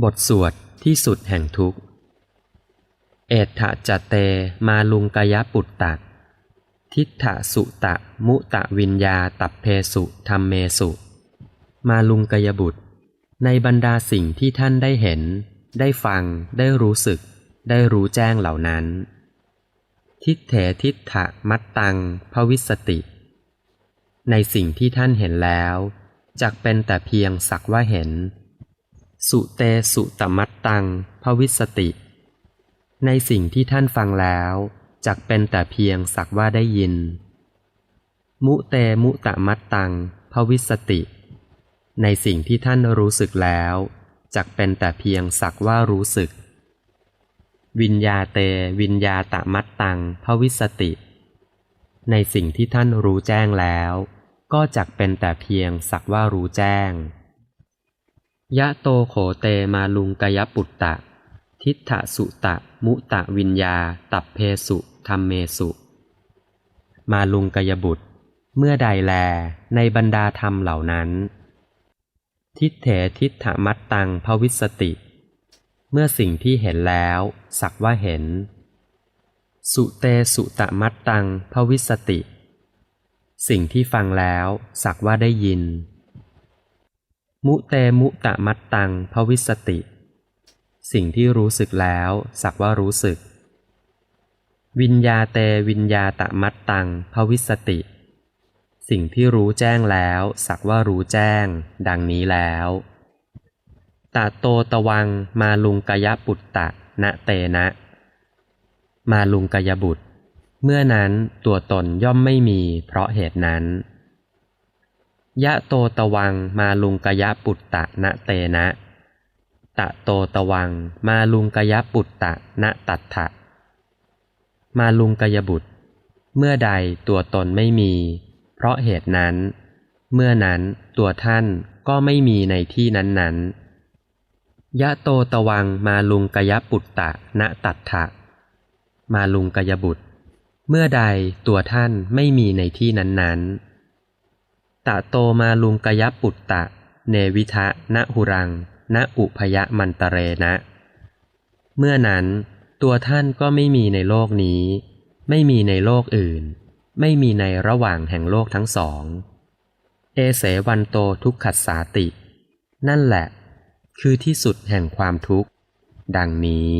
บทสวดที่สุดแห่งทุกข์ เอถะจเตมาลุงกยปุตตะทิฏฐสุตะมุตะวิญญาตับเพสุธรรมเมสุ มาลุงกยบุตร ในบรรดาสิ่งที่ท่านได้เห็น ได้ฟัง ได้รู้สึก ได้รู้แจ้งเหล่านั้น ทิฏเถทิฏฐะมัตตังภวิสติ ในสิ่งที่ท่านเห็นแล้วจักเป็นแต่เพียงสักว่าเห็น สุเตสุตมัตตัง ภวิสติ ในสิ่งที่ท่านฟังแล้วจักเป็นแต่เพียงสักว่าได้ยิน มุเตมุตมัตตัง ภวิสติ ในสิ่งที่ท่านรู้สึกแล้วจักเป็นแต่เพียงสักว่ารู้สึก วิญญาเตวิญญาตมัตตัง ภวิสติ ในสิ่งที่ท่านรู้แจ้งแล้ว ก็จักเป็นแต่เพียงสักว่ารู้แจ้ง ยะโตโขเตมาลุงกยปุตตะ ทิฏฐสุตะ มุตะวิญญา ตับเพสุธรรมเมสุ มาลุงกยบุตร เมื่อใดแล ในบรรดาธรรมเหล่านั้น ทิฏเถทิฏฐมัตตังภวิสติ เมื่อสิ่งที่เห็นแล้ว สักว่าเห็น สุเตสุตะมัตตังภวิสติ สิ่งที่ฟังแล้ว สักว่าได้ยิน มุเตมุตะมัตตังภวิสติ สิ่งที่รู้สึกแล้วสักว่ารู้สึก วิญญาเตวิญญาตะมัตตังภวิสติ สิ่งที่รู้แจ้งแล้วสักว่ารู้แจ้ง ดังนี้แล้วตาโตตะวังมาลุงกยปุตตะนะเตนะ มาลุงกยบุตร เมื่อนั้นตัวตนย่อมไม่มีเพราะเหตุนั้น ยะโตตวังมาลุงกยปุตตะนะเตนะ ตะโตตวังมาลุงกยปุตตะนะตัทธะมาลุงกยบุตร เมื่อใดตัวตนไม่มี เพราะเหตุนั้น เมื่อนั้นตัวท่านก็ไม่มีในที่นั้นๆ ยะโตตวังมาลุงกยปุตตะนะตัทธะมาลุงกยบุตร เมื่อใดตัวท่านไม่มีในที่นั้นๆ ตะโตมาลุงกยปุตตะ เนวิทะนหุรัง ณอุพยมันตเรนะ เมื่อนั้น ตัวท่านก็ไม่มีในโลกนี้ ไม่มีในโลกอื่น ไม่มีในระหว่างแห่งโลกทั้งสอง เอเสวันโตทุกขัสสาติ นั่นแหละ คือที่สุดแห่งความทุกข์ ดังนี้